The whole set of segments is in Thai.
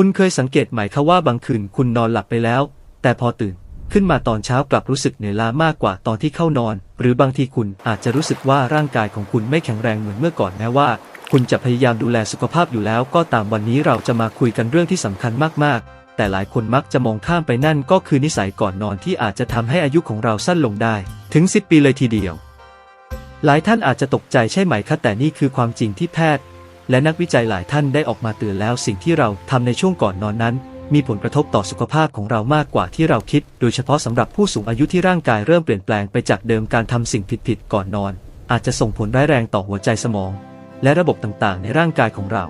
คุณเคยสังเกตไหมคะว่าบางคืนคุณนอนหลับไปแล้ว แต่พอตื่นขึ้นมาตอนเช้ากลับรู้สึกเหนื่อยล้ามากกว่าตอนที่เข้านอน หรือบางทีคุณอาจจะรู้สึกว่าร่างกายของคุณไม่แข็งแรงเหมือนเมื่อก่อนแม้ว่า คุณจะพยายามดูแลสุขภาพอยู่แล้ว ก็ตามวันนี้เราจะมาคุยกันเรื่องที่สำคัญมากๆ แต่หลายคนมักจะมองข้ามไปนั่นก็คือนิสัยก่อนนอนที่อาจจะทำให้อายุของเราสั้นลงได้ ถึง 10 ปีเลยทีเดียว หลายท่านอาจจะตกใจใช่ไหมคะแต่นี่คือความจริงที่แพทย์ และนักวิจัยหลายท่านได้ออกมาเตือนแล้วสิ่งที่เราทำในช่วงก่อนนอนนั้น มีผลกระทบต่อสุขภาพของเรามากกว่าที่เราคิด โดยเฉพาะสำหรับผู้สูงอายุที่ร่างกายเริ่มเปลี่ยนแปลงไปจากเดิมการทำสิ่งผิดๆก่อนนอน อาจจะส่งผลร้ายแรงต่อหัวใจสมอง และระบบต่างๆ ในร่างกายของเรา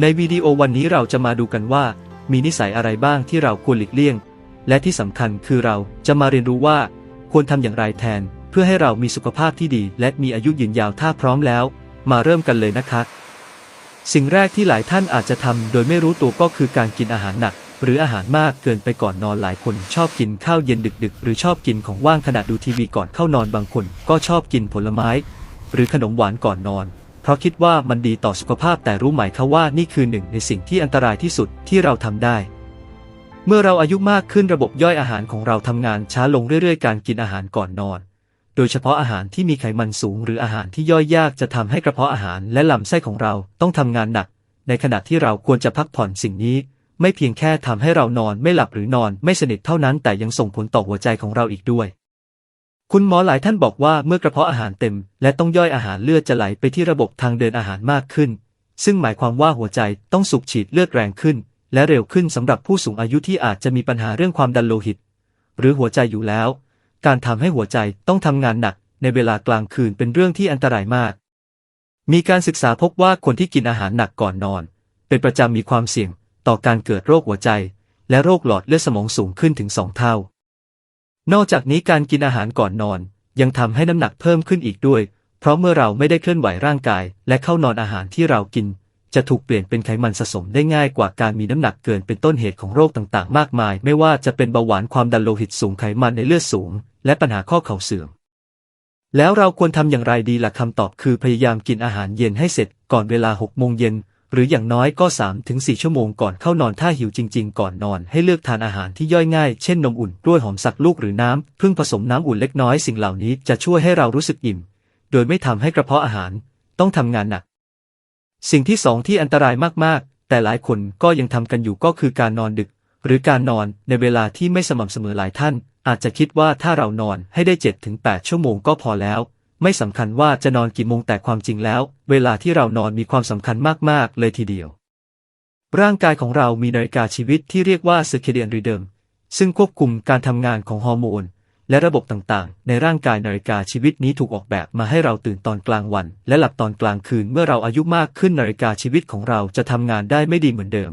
ในวิดีโอวันนี้เราจะมาดูกันว่า มีนิสัยอะไรบ้างที่เราควรหลีกเลี่ยง และที่สำคัญคือเราจะมาเรียนรู้ว่า ควรทำอย่างไรแทน เพื่อให้เรามีสุขภาพที่ดี และมีอายุยืนยาวถ้าพร้อมแล้ว มาเริ่มกันเลยนะคะ สิ่งแรกที่หลายท่านอาจจะทำโดยไม่รู้ตัวก็คือการกินอาหารหนัก หรืออาหารมากเกินไปก่อนนอนหลายคนชอบกินข้าวเย็นดึกๆ หรือชอบกินของว่างขณะดูทีวีก่อนเข้านอนบางคน ก็ชอบกินผลไม้ หรือขนมหวานก่อนนอน เพราะคิดว่ามันดีต่อสุขภาพแต่รู้ไหมคะว่านี่คือหนึ่งในสิ่งที่อันตรายที่สุดที่เราทำได้ เมื่อเราอายุมากขึ้นระบบย่อยอาหารของเราทำงานช้าลงเรื่อยๆ การกินอาหารก่อนนอน โดยเฉพาะอาหารที่มีไขมันสูงหรืออาหารที่ย่อยยากจะทำให้กระเพาะอาหารและลำไส้ของเราต้องทำงานหนัก ในขณะที่เราควรจะพักผ่อนสิ่งนี้ ไม่เพียงแค่ทำให้เรานอนไม่หลับหรือนอนไม่สนิทเท่านั้นแต่ยังส่งผลต่อหัวใจของเราอีกด้วย คุณหมอหลายท่านบอกว่าเมื่อกระเพาะอาหารเต็ม และต้องย่อยอาหารเลือดจะไหลไปที่ระบบทางเดินอาหารมากขึ้น ซึ่งหมายความว่าหัวใจต้องสูบฉีดเลือดแรงขึ้น และเร็วขึ้นสำหรับผู้สูงอายุที่อาจจะมีปัญหาเรื่องความดันโลหิต หรือหัวใจอยู่แล้ว การทำให้หัวใจต้องทำงานหนักในเวลากลางคืนเป็นเรื่องที่อันตรายมาก มีการศึกษาพบว่าคนที่กินอาหารหนักก่อนนอน เป็นประจำมีความเสี่ยงต่อการเกิดโรคหัวใจ และโรคหลอดเลือดสมองสูงขึ้นถึงสองเท่า นอกจากนี้การกินอาหารก่อนนอน ยังทำให้น้ำหนักเพิ่มขึ้นอีกด้วย เพราะเมื่อเราไม่ได้เคลื่อนไหวร่างกาย และเข้านอนอาหารที่เรากิน จะถูกเปลี่ยนเป็นไขมันสะสมได้ง่ายกว่าการมีน้ำหนักเกินเป็นต้นเหตุของโรคต่างๆ มากมาย ไม่ว่าจะเป็นเบาหวานความดันโลหิตสูงไขมันในเลือดสูง และปัญหาข้อเข่าเสื่อม แล้วเราควรทำอย่างไรดีล่ะคำตอบคือพยายามกินอาหารเย็นให้เสร็จก่อนเวลา6โมงเย็นหรืออย่างน้อยก็3ถึง4ชั่วโมงก่อนเข้านอนถ้าหิวจริง ๆ ก่อนนอน ให้เลือกทานอาหารที่ย่อยง่าย เช่นนมอุ่นกล้วยหอมสักลูกหรือน้ำพึ่งผสมน้ำอุ่นเล็กน้อยสิ่งเหล่านี้จะช่วยให้เรารู้สึกอิ่ม โดยไม่ทำให้กระเพาะอาหารต้องทำงานหนัก สิ่งที่สองที่อันตรายมากๆ แต่หลายคนก็ยังทำกันอยู่ก็คือการนอนดึก หรือการนอนในเวลาที่ไม่สม่ำเสมอหลายท่าน อาจจะคิดว่าถ้าเรานอนให้ได้7ถึง8ชั่วโมงก็พอแล้ว ไม่สำคัญว่าจะนอนกี่โมงแต่ความจริงแล้ว เวลาที่เรานอนมีความสำคัญมากๆ เลยทีเดียว ร่างกายของเรามีนาฬิกาชีวิตที่เรียกว่า circadian rhythm ซึ่งควบคุมการทำงานของฮอร์โมน และระบบต่างๆ ในร่างกายนาฬิกาชีวิตนี้ถูกออกแบบมาให้เราตื่นตอนกลางวัน และหลับตอนกลางคืนเมื่อเราอายุมากขึ้นนาฬิกาชีวิตของเราจะทำงานได้ไม่ดีเหมือนเดิม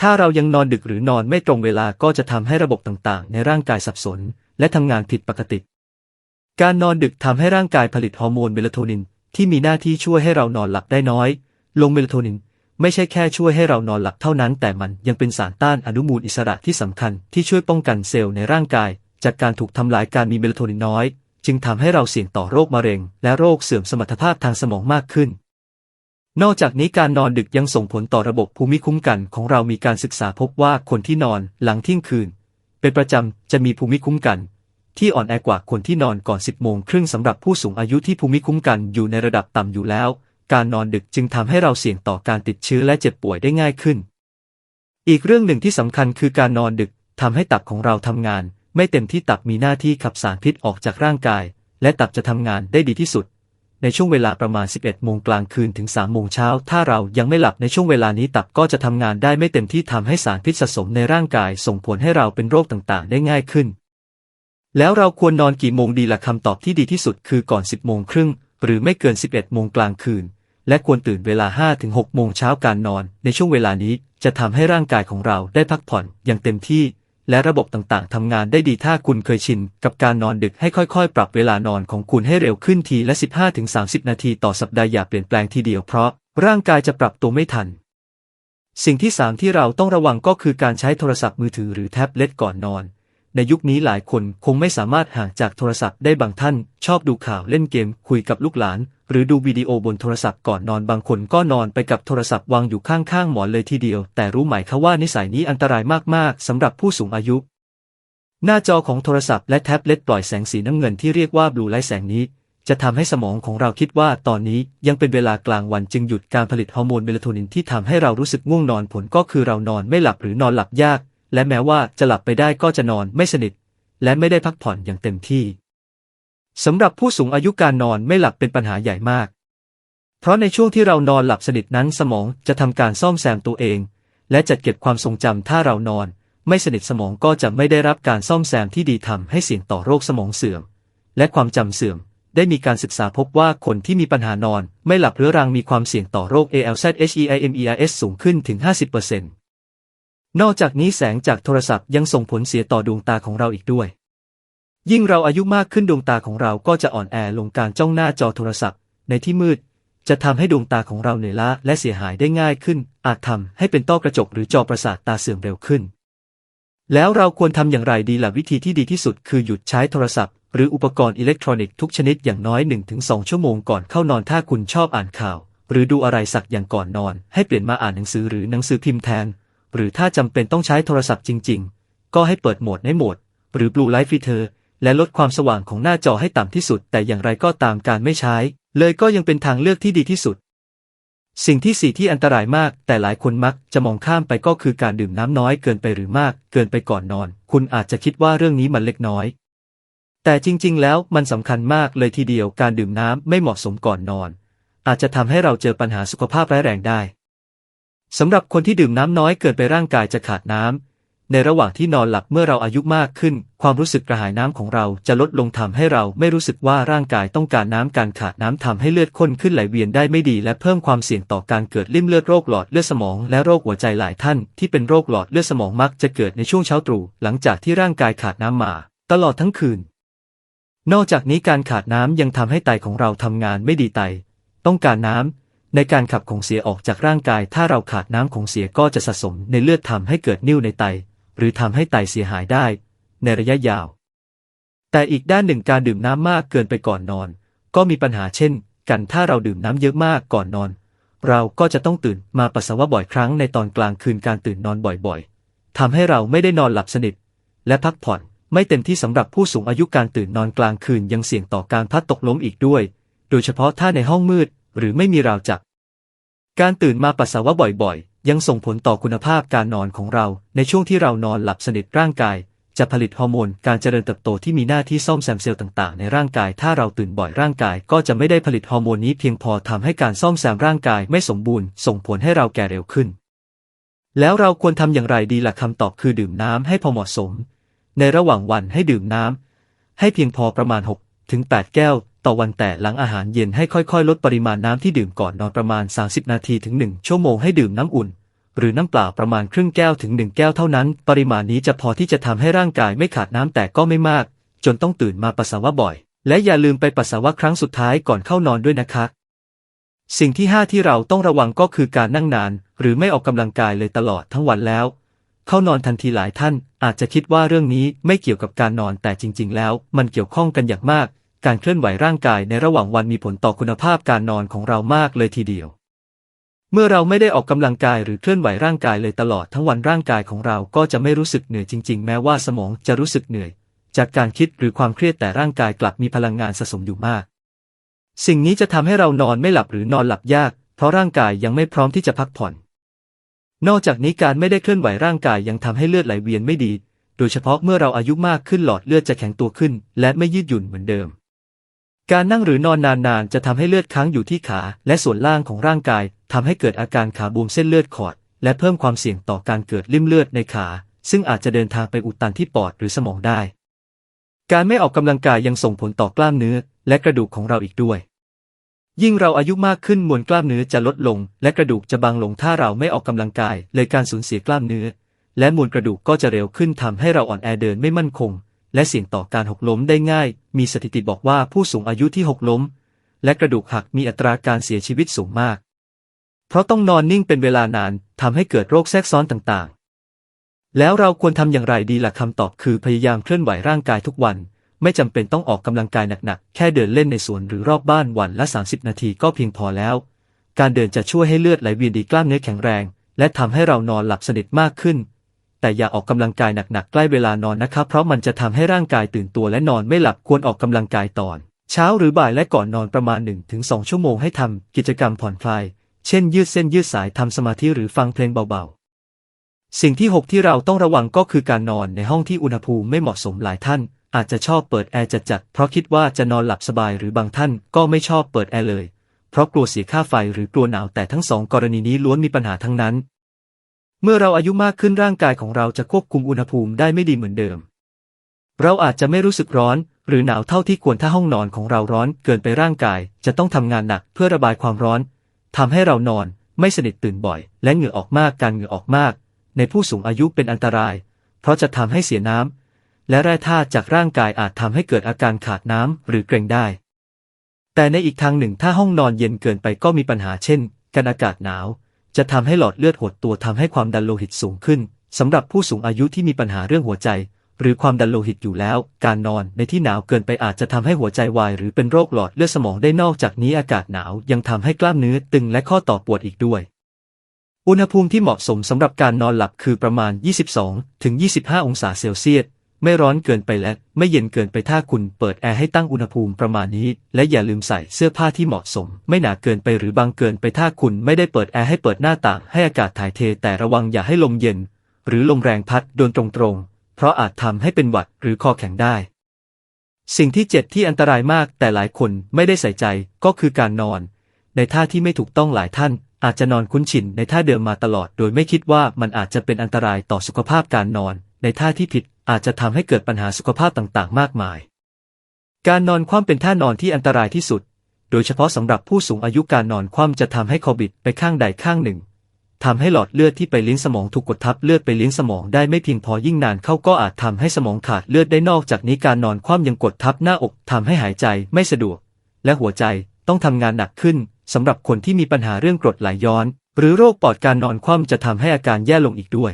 ถ้าเรายังนอนดึกหรือนอนไม่ตรงเวลาก็จะทำให้ระบบต่างๆ ในร่างกายสับสน และทำงานผิดปกติ การนอนดึกทำให้ร่างกายผลิตฮอร์โมนเมลาโทนิน ที่มีหน้าที่ช่วยให้เรานอนหลับได้น้อย ลงเมลาโทนินไม่ใช่แค่ช่วยให้เรานอนหลับเท่านั้น แต่มันยังเป็นสารต้านอนุมูลอิสระที่สำคัญที่ช่วยป้องกันเซลล์ในร่างกาย จากการถูกทำลายการมีเมลาโทนินน้อย จึงทำให้เราเสี่ยงต่อโรคมะเร็ง และโรคเสื่อมสมรรถภาพทางสมองมากขึ้น นอกจากนี้การนอนดึกยังส่งผลต่อระบบภูมิคุ้มกันของเรามีการศึกษาพบว่าคนที่นอนหลังเที่ยงคืน เป็นประจำจะมีภูมิคุ้มกันที่อ่อนแอกว่าคนที่นอนก่อน 10 โมงครึ่งสำหรับผู้สูงอายุที่ภูมิคุ้มกันอยู่ในระดับต่ำอยู่แล้ว การนอนดึกจึงทำให้เราเสี่ยงต่อการติดเชื้อและเจ็บป่วยได้ง่ายขึ้น อีกเรื่องหนึ่งที่สำคัญคือการนอนดึกทำให้ตับของเราทำงาน ไม่เต็มที่ตับมีหน้าที่ขับสารพิษออกจากร่างกาย และตับจะทำงานได้ดีที่สุด ในช่วงเวลาประมาณ 11 โมงกลางคืนถึง 3 โมงเช้า ถ้าเรายังไม่หลับในช่วงเวลานี้ตับก็จะทำงานได้ไม่เต็มที่ทำให้สารพิษสะสมในร่างกาย ส่งผลให้เราเป็นโรคต่างๆ ได้ง่ายขึ้น แล้วเราควรนอนกี่โมงดีล่ะคำตอบที่ดีที่สุดคือก่อน 10 โมงครึ่งหรือไม่เกิน 11 โมงกลางคืน และควรตื่นเวลา 5-6 โมงเช้าการนอน ในช่วงเวลานี้จะทำให้ร่างกายของเราได้พักผ่อนอย่างเต็มที่ และระบบต่างๆทำงานได้ดีถ้าคุณเคยชินกับการนอนดึกให้ค่อยๆ ปรับเวลานอนของคุณให้เร็วขึ้นทีละ 15-30 นาทีต่อสัปดาห์อย่าเปลี่ยนแปลงทีเดียวเพราะร่างกายจะปรับตัวไม่ทัน สิ่งที่ 3 ที่เราต้องระวังก็คือการใช้โทรศัพท์มือถือหรือแท็บเล็ตก่อนนอน ในยุคนี้หลายคนคงไม่สามารถห่างจากโทรศัพท์ได้บางท่าน ชอบดูข่าวเล่นเกมคุยกับลูกหลาน หรือดูวิดีโอบนโทรศัพท์ก่อนนอนบางคนก็นอนไปกับโทรศัพท์วางอยู่ข้างๆหมอนเลยทีเดียว แต่รู้ไหมคะว่านิสัยนี้อันตรายมากๆสำหรับผู้สูงอายุ หน้าจอของโทรศัพท์และแท็บเล็ตปล่อยแสงสีน้ำเงินที่เรียกว่าบลูไลท์แสงนี้จะทำให้สมองของเราคิดว่าตอนนี้ยังเป็นเวลากลางวันจึงหยุดการผลิตฮอร์โมนเมลาโทนินที่ทำให้เรารู้สึกง่วงนอนผลก็คือเรานอนไม่หลับหรือนอนหลับยาก และแม้ว่าจะหลับไปได้ก็จะนอนไม่สนิท และไม่ได้พักผ่อนอย่างเต็มที่สำหรับผู้สูงอายุการนอนไม่หลับเป็นปัญหาใหญ่มาก เพราะในช่วงที่เรานอนหลับสนิทนั้นสมองจะทำการซ่อมแซมตัวเอง และจัดเก็บความทรงจำถ้าเรานอน ไม่สนิทสมองก็จะไม่ได้รับการซ่อมแซมที่ดีทำให้เสี่ยงต่อโรคสมองเสื่อม และความจำเสื่อม ได้มีการศึกษาพบว่าคนที่มีปัญหานอน ไม่หลับเรื้อรังมีความเสี่ยงต่อโรค ALS-HEIMERS สูงขึ้นถึง 50% นอกจากนี้แสงจากโทรศัพท์ยังส่งผลเสียต่อดวงตาของเราอีกด้วย ยิ่งเราอายุมากขึ้นดวงตาของเราก็จะอ่อนแอลงการจ้องหน้าจอโทรศัพท์ ในที่มืด จะทำให้ดวงตาของเราเหนื่อยล้าและเสียหายได้ง่ายขึ้น อาจทำให้เป็นต้อกระจกหรือจอประสาทตาเสื่อมเร็วขึ้น แล้วเราควรทำอย่างไรดีล่ะวิธีที่ดีที่สุดคือหยุดใช้โทรศัพท์หรืออุปกรณ์อิเล็กทรอนิกส์ทุกชนิดอย่างน้อย 1-2 ชั่วโมงก่อนเข้านอนถ้าคุณชอบอ่านข่าว หรือดูอะไรสักอย่างก่อนนอน ให้เปลี่ยนมาอ่านหนังสือหรือหนังสือพิมพ์แทน หรือถ้าจำเป็นต้องใช้โทรศัพท์จริง ๆ ก็ให้เปิดโหมดในโหมด หรือ Blue Light Filter และลดความสว่างของหน้าจอให้ต่ำที่สุด แต่อย่างไรก็ตามการไม่ใช้ เลยก็ยังเป็นทางเลือกที่ดีที่สุด สิ่งที่สี่ที่อันตรายมาก แต่หลายคนมักจะมองข้ามไปก็คือการดื่มน้ำน้อยเกินไปหรือมาก เกินไปก่อนนอน คุณอาจจะคิดว่าเรื่องนี้มันเล็กน้อย แต่จริง ๆ แล้วมันสำคัญมากเลยทีเดียวการดื่มน้ำไม่เหมาะสมก่อนนอน อาจจะทำให้เราเจอปัญหาสุขภาพร้ายแรงได้ สำหรับคนที่ดื่มน้ำน้อยเกินไปร่างกายจะขาดน้ำในระหว่างที่นอนหลับเมื่อเราอายุมากขึ้น ความรู้สึกกระหายน้ำของเราจะลดลงทำให้เราไม่รู้สึกว่าร่างกายต้องการน้ำการขาดน้ำทำให้เลือดข้นขึ้นไหลเวียนได้ไม่ดี และเพิ่มความเสี่ยงต่อการเกิดริ่มเลือดโรคหลอดเลือดสมอง และโรคหัวใจหลายท่านที่เป็นโรคหลอดเลือดสมองมักจะเกิดในช่วงเช้าตรู่หลังจากที่ร่างกายขาดน้ำมา ตลอดทั้งคืน นอกจากนี้การขาดน้ำยังทำให้ไตของเราทำงานไม่ดีไต ต้องการน้ำ ในการขับของเสียออกจากร่างกาย ถ้าเราขาดน้ำของเสียก็จะสะสมในเลือดทำให้เกิดนิ่วในไต หรือทำให้ไตเสียหายได้ ในระยะยาว แต่อีกด้านหนึ่งการดื่มน้ำมากเกินไปก่อนนอน ก็มีปัญหาเช่น กันถ้าเราดื่มน้ำเยอะมากก่อนนอน เราก็จะต้องตื่นมาปัสสาวะบ่อยครั้งในตอนกลางคืนการตื่นนอนบ่อยๆทำให้เราไม่ได้นอนหลับสนิท และพักผ่อนไม่เต็มที่สำหรับผู้สูงอายุการตื่นนอนกลางคืนยังเสี่ยงต่อการพัดตกล้มอีกด้วย โดยเฉพาะถ้าในห้องมืด หรือไม่มีราวจับ การตื่นมาปัสสาวะบ่อยๆ ยังส่งผลต่อคุณภาพการนอนของเรา ในช่วงที่เรานอนหลับสนิทร่างกาย จะผลิตฮอร์โมนการเจริญเติบโตที่มีหน้าที่ซ่อมแซมเซลล์ต่างๆ ในร่างกาย ถ้าเราตื่นบ่อยร่างกาย ก็จะไม่ได้ผลิตฮอร์โมนนี้เพียงพอทำให้การซ่อมแซมร่างกายไม่สมบูรณ์ ส่งผลให้เราแก่เร็วขึ้น แล้วเราควรทำอย่างไรดีล่ะคำตอบคือดื่มน้ำให้พอเหมาะสม ในระหว่างวันให้ดื่มน้ำให้เพียงพอประมาณ 6 ถึง 8 แก้ว ต่อวันแต่หลังอาหารเย็นให้ค่อยๆ ลดปริมาณน้ำที่ดื่มก่อนนอนประมาณ 30 นาทีถึง 1 ชั่วโมงให้ดื่มน้ำอุ่น หรือน้ำเปล่าประมาณครึ่งแก้วถึง 1 แก้วเท่านั้น ปริมาณนี้จะพอที่จะทำให้ร่างกายไม่ขาดน้ำแต่ก็ไม่มาก จนต้องตื่นมาปัสสาวะบ่อย และอย่าลืมไปปัสสาวะครั้งสุดท้ายก่อนเข้านอนด้วยนะคะสิ่งที่ 5 ที่เราต้องระวังก็คือการนั่งนาน หรือไม่ออกกำลังกายเลยตลอดทั้งวันแล้ว เข้านอนทันทีหลายท่านอาจจะคิดว่าเรื่องนี้ไม่เกี่ยวกับการนอนแต่จริง ๆ แล้ว มันเกี่ยวข้องกันอย่างมาก การเคลื่อนไหวร่างกายในระหว่างวันมีผลต่อคุณภาพการนอนของเรามากเลยทีเดียว เมื่อเราไม่ได้ออกกำลังกายหรือเคลื่อนไหวร่างกายเลยตลอดทั้งวันร่างกายของเราก็จะไม่รู้สึกเหนื่อยจริง ๆ แม้ว่าสมองจะรู้สึกเหนื่อย จากการคิดหรือความเครียดแต่ร่างกายกลับมีพลังงานสะสมอยู่มาก สิ่งนี้จะทำให้เรานอนไม่หลับหรือนอนหลับยาก เพราะร่างกายยังไม่พร้อมที่จะพักผ่อน นอกจากนี้การไม่ได้เคลื่อนไหวร่างกายยังทำให้เลือดไหลเวียนไม่ดี โดยเฉพาะเมื่อเราอายุมากขึ้นหลอดเลือดจะแข็งตัวขึ้น และไม่ยืดหยุ่นเหมือนเดิม การนั่งหรือนอนนานๆ จะทำให้เลือดค้างอยู่ที่ขาและส่วนล่างของร่างกายทำให้เกิดอาการขาบวมเส้นเลือดขอด และเพิ่มความเสี่ยงต่อการเกิดริ่มเลือดในขา ซึ่งอาจจะเดินทางไปอุดตันที่ปอดหรือสมองได้ การไม่ออกกำลังกายยังส่งผลต่อกล้ามเนื้อ และกระดูกของเราอีกด้วย ยิ่งเราอายุมากขึ้นมวลกล้ามเนื้อจะลดลง และกระดูกจะบางลงถ้าเราไม่ออกกำลังกาย เลยการสูญเสียกล้ามเนื้อ และมวลกระดูกก็จะเร็วขึ้นทำให้เราอ่อนแอเดินไม่มั่นคง และเสี่ยงต่อการหกล้มได้ง่าย มีสถิติบอกว่าผู้สูงอายุที่หกล้ม และกระดูกหักมีอัตราการเสียชีวิตสูงมาก เพราะต้องนอนนิ่งเป็นเวลานานทำให้เกิดโรคแทรกซ้อนต่างๆ แล้วเราควรทำอย่างไรดีล่ะคำตอบคือพยายามเคลื่อนไหวร่างกายทุกวัน ไม่จำเป็นต้องออกกำลังกายหนักๆ แค่เดินเล่นในสวนหรือรอบบ้านวันละ 30 นาทีก็เพียงพอแล้ว การเดินจะช่วยให้เลือดไหลเวียนดีกล้ามเนื้อแข็งแรง และทำให้เรานอนหลับสนิทมากขึ้น แต่อย่าออกกำลังกายหนักๆใกล้เวลานอนนะครับ เพราะมันจะทำให้ร่างกายตื่นตัวและนอนไม่หลับควรออกกำลังกายตอน เช้าหรือบ่ายและก่อนนอนประมาณ 1-2 ชั่วโมงให้ทำกิจกรรมผ่อนคลาย เช่น ยืดเส้นยืดสายทำสมาธิหรือฟังเพลงเบาๆ สิ่งที่ 6 ที่เราต้องระวังก็คือการนอนในห้องที่อุณหภูมิไม่เหมาะสมหลายท่าน อาจจะชอบเปิดแอร์จัดๆเพราะคิดว่าจะนอนหลับสบายหรือบางท่านก็ไม่ชอบเปิดแอร์เลยเพราะกลัวเสียค่าไฟหรือกลัวหนาวแต่ทั้งสองกรณีนี้ล้วนมีปัญหาทั้งนั้น เมื่อเราอายุมากขึ้นร่างกายของเราจะควบคุมอุณหภูมิได้ไม่ดีเหมือนเดิม เราอาจจะไม่รู้สึกร้อน หรือหนาวเท่าที่ควรถ้าห้องนอนของเราร้อนเกินไปร่างกาย จะต้องทำงานหนักเพื่อระบายความร้อน ทำให้เรานอน ไม่สนิทตื่นบ่อย และเหงื่อออกมากการเหงื่อออกมาก ในผู้สูงอายุเป็นอันตราย เพราะจะทำให้เสียน้ำและแร่ธาตุจากร่างกายอาจทำให้เกิดอาการขาดน้ำหรือเกร็งได้ แต่ในอีกทางหนึ่งถ้าห้องนอนเย็นเกินไปก็มีปัญหาเช่นการอากาศหนาว จะทำให้หลอดเลือดหดตัวทำให้ความดันโลหิตสูงขึ้นสำหรับผู้สูงอายุที่มีปัญหาเรื่องหัวใจ หรือความดันโลหิตอยู่แล้ว การนอนในที่หนาวเกินไปอาจจะทำให้หัวใจวายหรือเป็นโรคหลอดเลือดสมองได้นอกจากนี้อากาศหนาวยังทำให้กล้ามเนื้อตึงและข้อต่อปวดอีกด้วย อุณหภูมิที่เหมาะสมสำหรับการนอนหลับคือประมาณ 22ถึง25 องศาเซลเซียส ไม่ร้อนเกินไปและไม่เย็นเกินไปถ้าคุณเปิดแอร์ให้ตั้งอุณหภูมิประมาณนี้ และอย่าลืมใส่เสื้อผ้าที่เหมาะสม ไม่หนาเกินไปหรือบางเกินไปถ้าคุณไม่ได้เปิดแอร์ให้เปิดหน้าต่างให้อากาศถ่ายเท แต่ระวังอย่าให้ลมเย็น หรือลมแรงพัดโดนตรงๆ เพราะอาจทำให้เป็นหวัดหรือคอแข็งได้ สิ่งที่เจ็ดที่อันตรายมากแต่หลายคนไม่ได้ใส่ใจก็คือการนอน ในท่าที่ไม่ถูกต้องหลายท่าน อาจจะนอนคุ้นชินในท่าเดิมมาตลอด โดยไม่คิดว่ามันอาจจะเป็นอันตรายต่อสุขภาพการนอน ในท่าที่ผิด อาจจะทำให้เกิดปัญหาสุขภาพต่างๆ มากมาย การนอนคว่ำเป็นท่านอนที่อันตรายที่สุด โดยเฉพาะสำหรับผู้สูงอายุการนอนคว่ำจะทำให้คอบิดไปข้างใดข้างหนึ่งทำให้หลอดเลือดที่ไปลิ้นสมองถูกกดทับเลือดไปลิ้นสมองได้ไม่เพียงพอยิ่งนานเข้าก็อาจทำให้สมองขาดเลือดได้นอกจากนี้การนอนคว่ำยังกดทับหน้าอกทำให้หายใจไม่สะดวก และหัวใจต้องทำงานหนักขึ้นสำหรับคนที่มีปัญหาเรื่องกรดไหลย้อน หรือโรคปอดการนอนคว่ำจะทำให้อาการแย่ลงอีกด้วย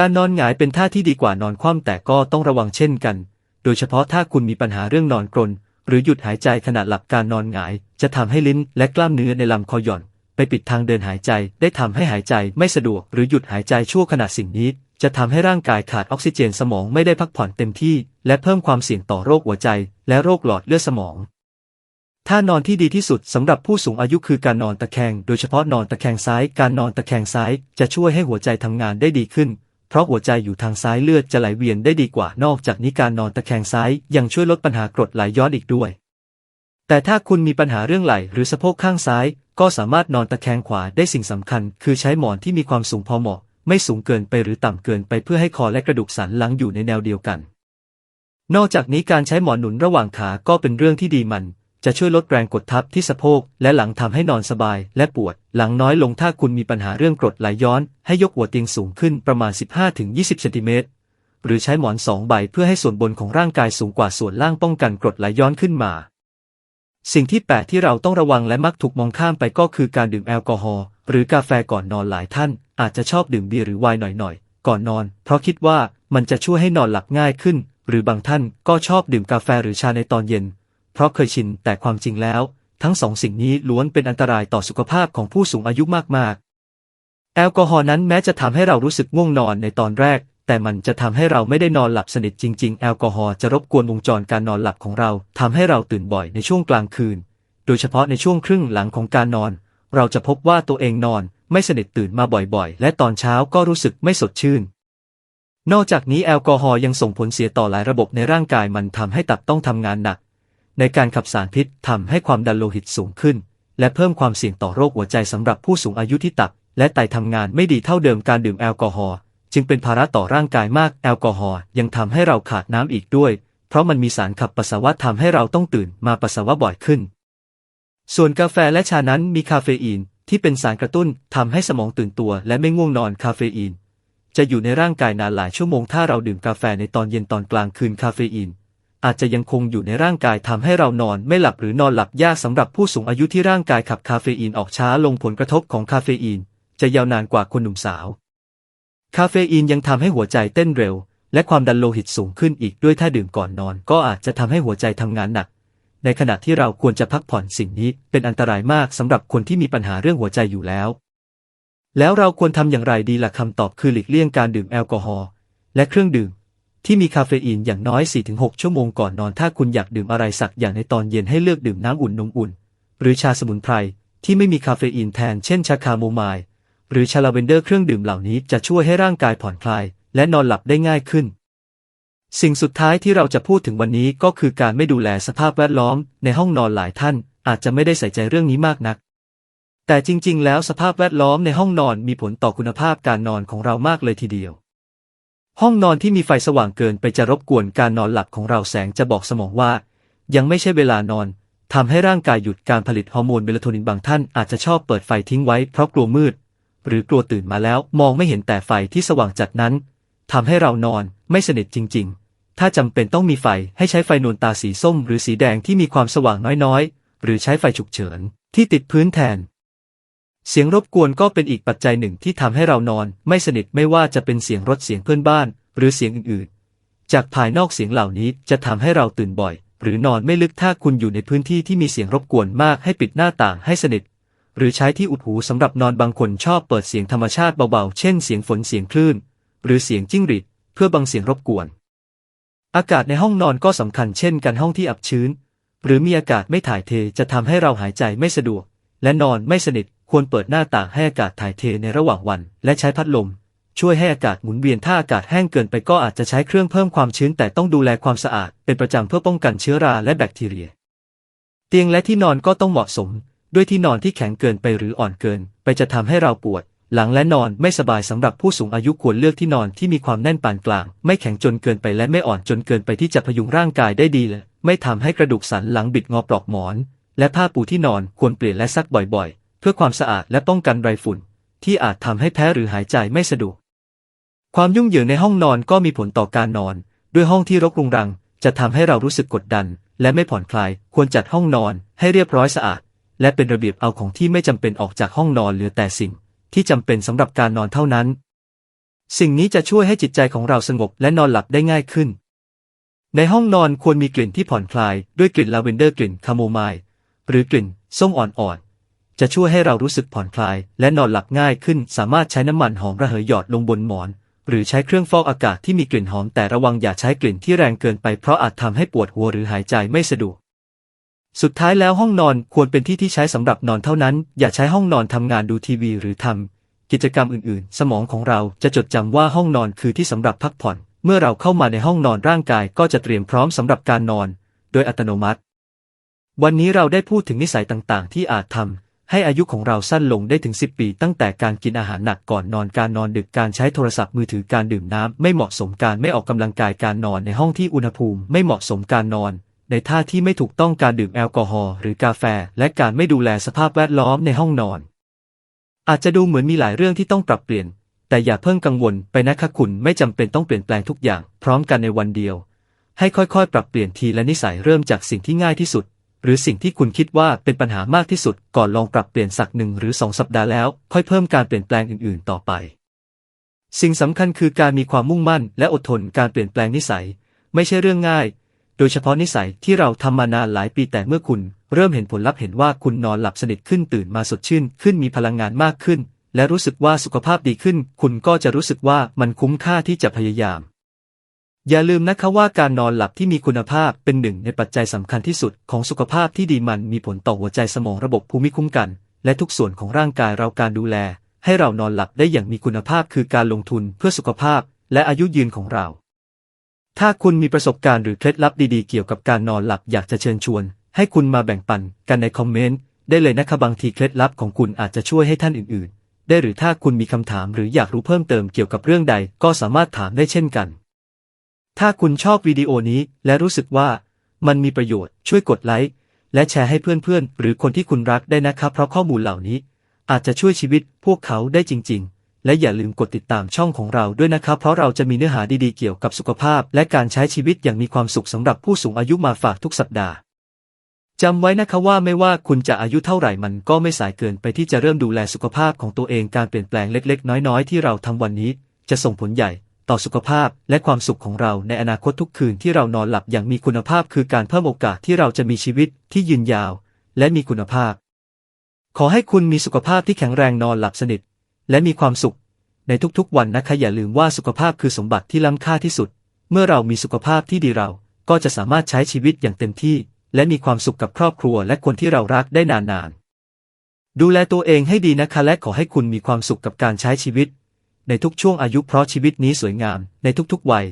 การนอนหงายเป็นท่าที่ดีกว่านอนคว่ำแต่ก็ต้องระวังเช่นกัน โดยเฉพาะถ้าคุณมีปัญหาเรื่องนอนกรน หรือหยุดหายใจขณะหลับการนอนหงาย จะทำให้ลิ้นและกล้ามเนื้อในลำคอหย่อน ไปปิดทางเดินหายใจได้ทำให้หายใจไม่สะดวก หรือหยุดหายใจชั่วขณะสิ่งนี้ จะทำให้ร่างกายขาดออกซิเจนสมองไม่ได้พักผ่อนเต็มที่ และเพิ่มความเสี่ยงต่อโรคหัวใจ และโรคหลอดเลือดสมองท่านอนที่ดีที่สุดสำหรับผู้สูงอายุคือการนอนตะแคง โดยเฉพาะนอนตะแคงซ้าย การนอนตะแคงซ้ายจะช่วยให้หัวใจทำงานได้ดีขึ้น เพราะหัวใจอยู่ทางซ้ายเลือดจะไหลเวียนได้ดีกว่านอกจากนี้การนอนตะแคงซ้ายยังช่วยลดปัญหากรดไหลย้อนอีกด้วย แต่ถ้าคุณมีปัญหาเรื่องไหล่หรือสะโพกข้างซ้าย ก็สามารถนอนตะแคงขวาได้สิ่งสำคัญ คือใช้หมอนที่มีความสูงพอเหมาะ ไม่สูงเกินไปหรือต่ำเกินไปเพื่อให้คอและกระดูกสันหลังอยู่ในแนวเดียวกัน นอกจากนี้การใช้หมอนหนุนระหว่างขาก็เป็นเรื่องที่ดีมัน จะช่วยลดแรงกดทับที่สะโพกและหลังทำให้นอนสบายและปวด หลังน้อยลงถ้าคุณมีปัญหาเรื่องกรดไหลย้อน ให้ยกหัวเตียงสูงขึ้นประมาณ 15-20 เซนติเมตรหรือใช้หมอนสองใบเพื่อให้ส่วนบนของร่างกายสูงกว่าส่วนล่างป้องกันกรดไหลย้อนขึ้นมา สิ่งที่แปดที่เราต้องระวังและมักถูกมองข้ามไปก็คือการดื่มแอลกอฮอล์หรือกาแฟก่อนนอนหลายท่าน อาจจะชอบดื่มเบียร์หรือไวน์หน่อยๆ ก่อนนอน เพราะคิดว่ามันจะช่วยให้นอนหลับง่ายขึ้น หรือบางท่านก็ชอบดื่มกาแฟหรือชาในตอนเย็น เพราะเคยชินแต่ความจริงแล้ว ทั้งสองสิ่งนี้ล้วนเป็นอันตรายต่อสุขภาพของผู้สูงอายุมากๆ แอลกอฮอล์นั้นแม้จะทำให้เรารู้สึกง่วงนอนในตอนแรก แต่มันจะทำให้เราไม่ได้นอนหลับสนิทจริง ๆ แอลกอฮอล์จะรบกวนวงจรการนอนหลับของเราทำให้เราตื่นบ่อยในช่วงกลางคืน โดยเฉพาะในช่วงครึ่งหลังของการนอน เราจะพบว่าตัวเองนอนไม่สนิทตื่นมาบ่อยๆ และตอนเช้าก็รู้สึกไม่สดชื่น นอกจากนี้แอลกอฮอล์ยังส่งผลเสียต่อหลายระบบในร่างกายมันทำให้ตับต้องทำงานหนัก ในการขับสารพิษทำให้ความดันโลหิตสูงขึ้น และเพิ่มความเสี่ยงต่อโรคหัวใจสำหรับผู้สูงอายุที่ตับ และไตทำงานไม่ดีเท่าเดิมการดื่มแอลกอฮอล์จึงเป็นภาระต่อร่างกายมากแอลกอฮอล์ยังทำให้เราขาดน้ำอีกด้วย เพราะมันมีสารขับปัสสาวะทำให้เราต้องตื่นมาปัสสาวะบ่อยขึ้น ส่วนกาแฟและชานั้นมีคาเฟอีนที่เป็นสารกระตุ้นทำให้สมองตื่นตัวและไม่ง่วงนอนคาเฟอีนจะอยู่ในร่างกายนานหลายชั่วโมงถ้าเราดื่มกาแฟในตอนเย็นตอนกลางคืนคาเฟอีน อาจจะยังคงอยู่ในร่างกายทำให้เรานอนไม่หลับหรือนอนหลับยากสำหรับผู้สูงอายุที่ร่างกายขับคาเฟอีนออกช้าลงผลกระทบของคาเฟอีน จะยาวนานกว่าคนหนุ่มสาว คาเฟอีนยังทำให้หัวใจเต้นเร็ว และความดันโลหิตสูงขึ้นอีกด้วยถ้าดื่มก่อนนอน ก็อาจจะทำให้หัวใจทำงานหนัก ในขณะที่เราควรจะพักผ่อนสิ่งนี้เป็นอันตรายมากสำหรับคนที่มีปัญหาเรื่องหัวใจอยู่แล้ว แล้วเราควรทำอย่างไรดีล่ะคำตอบคือหลีกเลี่ยงการดื่มแอลกอฮอล์และเครื่องดื่ม ที่มีคาเฟอีนอย่างน้อย 4-6 ชั่วโมงก่อนนอนถ้าคุณอยากดื่มอะไรสักอย่างในตอนเย็นให้เลือกดื่มน้ำอุ่นนมอุ่น หรือชาสมุนไพรที่ไม่มีคาเฟอีนแทนเช่นชาคาโมไมล์หรือชาลาเวนเดอร์เครื่องดื่มเหล่านี้จะช่วยให้ร่างกายผ่อนคลาย และนอนหลับได้ง่ายขึ้น สิ่งสุดท้ายที่เราจะพูดถึงวันนี้ก็คือการไม่ดูแลสภาพแวดล้อมในห้องนอนหลายท่านอาจจะไม่ได้ใส่ใจเรื่องนี้มากนัก แต่จริง ๆ แล้วสภาพแวดล้อมในห้องนอนมีผลต่อคุณภาพการนอนของเรามากเลยทีเดียว ห้องนอนที่มีไฟสว่างเกินไปจะรบกวนการนอนหลับของเราแสงจะบอกสมองว่า ยังไม่ใช่เวลานอนทำให้ร่างกายหยุดการผลิตฮอร์โมนเมลาโทนินบางท่านอาจจะชอบเปิดไฟทิ้งไว้เพราะกลัวมืด หรือกลัวตื่นมาแล้วมองไม่เห็นแต่ไฟที่สว่างจัดนั้นทำให้เรานอนไม่สนิทจริง ๆ ถ้าจำเป็นต้องมีไฟให้ใช้ไฟนวลตาสีส้ม หรือสีแดงที่มีความสว่างน้อยๆ หรือใช้ไฟฉุกเฉินที่ติดพื้นแทน เสียงรบกวนก็เป็นอีกปัจจัยหนึ่งที่ทำให้เรานอน ไม่สนิทไม่ว่าจะเป็นเสียงรถเสียงเพื่อนบ้าน หรือเสียงอื่นๆ จากภายนอกเสียงเหล่านี้จะทำให้เราตื่นบ่อย หรือนอนไม่ลึกถ้าคุณอยู่ในพื้นที่ที่มีเสียงรบกวนมากให้ปิดหน้าต่างให้สนิท หรือใช้ที่อุดหูสำหรับนอนบางคนชอบเปิดเสียงธรรมชาติเบาๆ เช่นเสียงฝนเสียงคลื่น หรือเสียงจิ้งหรีดเพื่อบังเสียงรบกวน อากาศในห้องนอนก็สำคัญเช่นกันห้องที่อับชื้น หรือมีอากาศไม่ถ่ายเทจะทำให้เราหายใจไม่สะดวก และนอนไม่สนิท ควรเปิดหน้าต่างให้อากาศถ่ายเทในระหว่างวัน และใช้พัดลม ช่วยให้อากาศหมุนเวียนถ้าอากาศแห้งเกินไปก็อาจจะใช้เครื่องเพิ่มความชื้นแต่ต้องดูแลความสะอาด เป็นประจำเพื่อป้องกันเชื้อราและแบคทีเรีย เตียงและที่นอนก็ต้องเหมาะสม ด้วยที่นอนที่แข็งเกินไปหรืออ่อนเกิน ไปจะทำให้เราปวด หลังและนอนไม่สบายสำหรับผู้สูงอายุควรเลือกที่นอนที่มีความแน่นปานกลาง ไม่แข็งจนเกินไปและไม่อ่อนจนเกินไปที่จะพยุงร่างกายได้ดีเลยไม่ทำให้กระดูกสันหลังบิดงอปลอกหมอน และผ้าปูที่นอนควรเปลี่ยนและซักบ่อยๆ พื่อความสะอาดและป้องกันไรฝุ่น ที่อาจทำให้แพ้หรือหายใจไม่สะดวก ความยุ่งเหยิงในห้องนอนก็มีผลต่อการนอน ด้วยห้องที่รกรุงรัง จะทำให้เรารู้สึกกดดัน และไม่ผ่อนคลาย ควรจัดห้องนอนให้เรียบร้อยสะอาด และเป็นระเบียบเอาของที่ไม่จำเป็นออกจากห้องนอนเหลือแต่สิ่ง ที่จำเป็นสำหรับการนอนเท่านั้น สิ่งนี้จะช่วยให้จิตใจของเราสงบและนอนหลับได้ง่ายขึ้นในห้องนอนควรมีกลิ่นที่ผ่อนคลายด้วยกลิ่นลาเวนเดอร์กลิ่นคาโมไมล์หรือกลิ่นส้มอ่อนๆ จะช่วยให้เรารู้สึกผ่อนคลาย และนอนหลับง่ายขึ้น สามารถใช้น้ำมันหอมระเหยหยอดลงบนหมอน หรือใช้เครื่องฟอกอากาศที่มีกลิ่นหอมแต่ระวังอย่าใช้กลิ่นที่แรงเกินไปเพราะอาจทำให้ปวดหัวหรือหายใจไม่สะดวก สุดท้ายแล้วห้องนอนควรเป็นที่ที่ใช้สำหรับนอนเท่านั้น อย่าใช้ห้องนอนทำงานดูทีวีหรือทำกิจกรรมอื่นๆ สมองของเราจะจดจำว่าห้องนอนคือที่สำหรับพักผ่อน เมื่อเราเข้ามาในห้องนอนร่างกายก็จะเตรียมพร้อมสำหรับการนอน โดยอัตโนมัติ วันนี้เราได้พูดถึงนิสัยต่างๆ ที่อาจทำ ให้อายุของเราสั้นลงได้ถึง 10 ปี ตั้งแต่การกินอาหารหนักก่อนนอนการนอนดึกการใช้โทรศัพท์มือถือการดื่มน้ำไม่เหมาะสมการไม่ออกกำลังกายการนอนในห้องที่อุณหภูมิ ไม่เหมาะสมการนอน ในท่าที่ไม่ถูกต้องการดื่มแอลกอฮอล์หรือกาแฟ และการไม่ดูแลสภาพแวดล้อมในห้องนอน อาจจะดูเหมือนมีหลายเรื่องที่ต้องปรับเปลี่ยน แต่อย่าเพิ่งกังวลไปนะคะคุณไม่จำเป็นต้องเปลี่ยนแปลงทุกอย่าง พร้อมกันในวันเดียว ให้ค่อยๆ ปรับเปลี่ยนทีละนิสัยเริ่มจากสิ่งที่ง่ายที่สุด หรือสิ่งที่คุณคิดว่าเป็นปัญหามากที่สุดก่อนลองปรับเปลี่ยนสักหนึ่งหรือสองสัปดาห์แล้ว ค่อยเพิ่มการเปลี่ยนแปลงอื่นๆ ต่อไป สิ่งสำคัญคือการมีความมุ่งมั่น และอดทนการเปลี่ยนแปลงนิสัย ไม่ใช่เรื่องง่าย โดยเฉพาะนิสัยที่เราทำมานานหลายปีแต่เมื่อคุณ เริ่มเห็นผลลัพธ์เห็นว่าคุณนอนหลับสนิทขึ้นตื่นมาสดชื่น ขึ้นมีพลังงานมากขึ้น และรู้สึกว่าสุขภาพดีขึ้น คุณก็จะรู้สึกว่ามันคุ้มค่าที่จะพยายาม อย่าลืมนะคะว่าการนอนหลับที่มีคุณภาพเป็นหนึ่งในปัจจัยสำคัญที่สุดของสุขภาพที่ดีมันมีผลต่อหัวใจสมองระบบภูมิคุ้มกัน และทุกส่วนของร่างกายเราการดูแล ให้เรานอนหลับได้อย่างมีคุณภาพคือการลงทุนเพื่อสุขภาพและอายุยืนของเรา ถ้าคุณมีประสบการณ์หรือเคล็ดลับดีๆเกี่ยวกับการนอนหลับอยากจะเชิญชวน ให้คุณมาแบ่งปันกันในคอมเมนต์ได้เลยนะคะบางทีเคล็ดลับของคุณอาจจะช่วยให้ท่านอื่น ๆ ได้หรือถ้าคุณมีคำถามหรืออยากรู้เพิ่มเติมเกี่ยวกับเรื่องใดก็สามารถถามได้เช่นกัน ถ้าคุณชอบวิดีโอนี้และรู้สึกว่ามันมีประโยชน์ช่วยกดไลค์และแชร์ให้เพื่อนๆ หรือคนที่คุณรักได้นะครับ เพราะข้อมูลเหล่านี้ อาจจะช่วยชีวิตพวกเขาได้จริง ๆ และอย่าลืมกดติดตามช่องของเราด้วยนะครับ เพราะเราจะมีเนื้อหาดีๆเกี่ยวกับสุขภาพ และการใช้ชีวิตอย่างมีความสุขสำหรับผู้สูงอายุมาฝากทุกสัปดาห์จำไว้นะคะว่าไม่ว่าคุณจะอายุเท่าไหร่มันก็ไม่สายเกินไปที่จะเริ่มดูแลสุขภาพของตัวเองการเปลี่ยนแปลงเล็ก ๆ น้อยๆ ที่เราทำวันนี้ จะส่งผลใหญ่ ต่อสุขภาพและความสุขของเราในอนาคตทุกคืนที่เรานอนหลับอย่างมีคุณภาพคือการเพิ่มโอกาสที่เราจะมีชีวิตที่ยืนยาว และมีคุณภาพ ขอให้คุณมีสุขภาพที่แข็งแรงนอนหลับสนิท และมีความสุข ในทุกๆ วันนะคะอย่าลืมว่าสุขภาพคือสมบัติที่ล้ำค่าที่สุด เมื่อเรามีสุขภาพที่ดีเรา ก็จะสามารถใช้ชีวิตอย่างเต็มที่ และมีความสุขกับครอบครัวและคนที่เรารักได้นานๆดูแลตัวเองให้ดีนะคะและขอให้คุณมีความสุขกับการใช้ชีวิต ในทุกช่วงอายุเพราะชีวิตนี้สวยงามในทุกๆวัย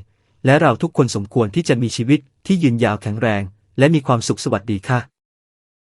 และเราทุกคนสมควรที่จะมีชีวิตที่ยืนยาวแข็งแรง และมีความสุขสวัสดีค่ะ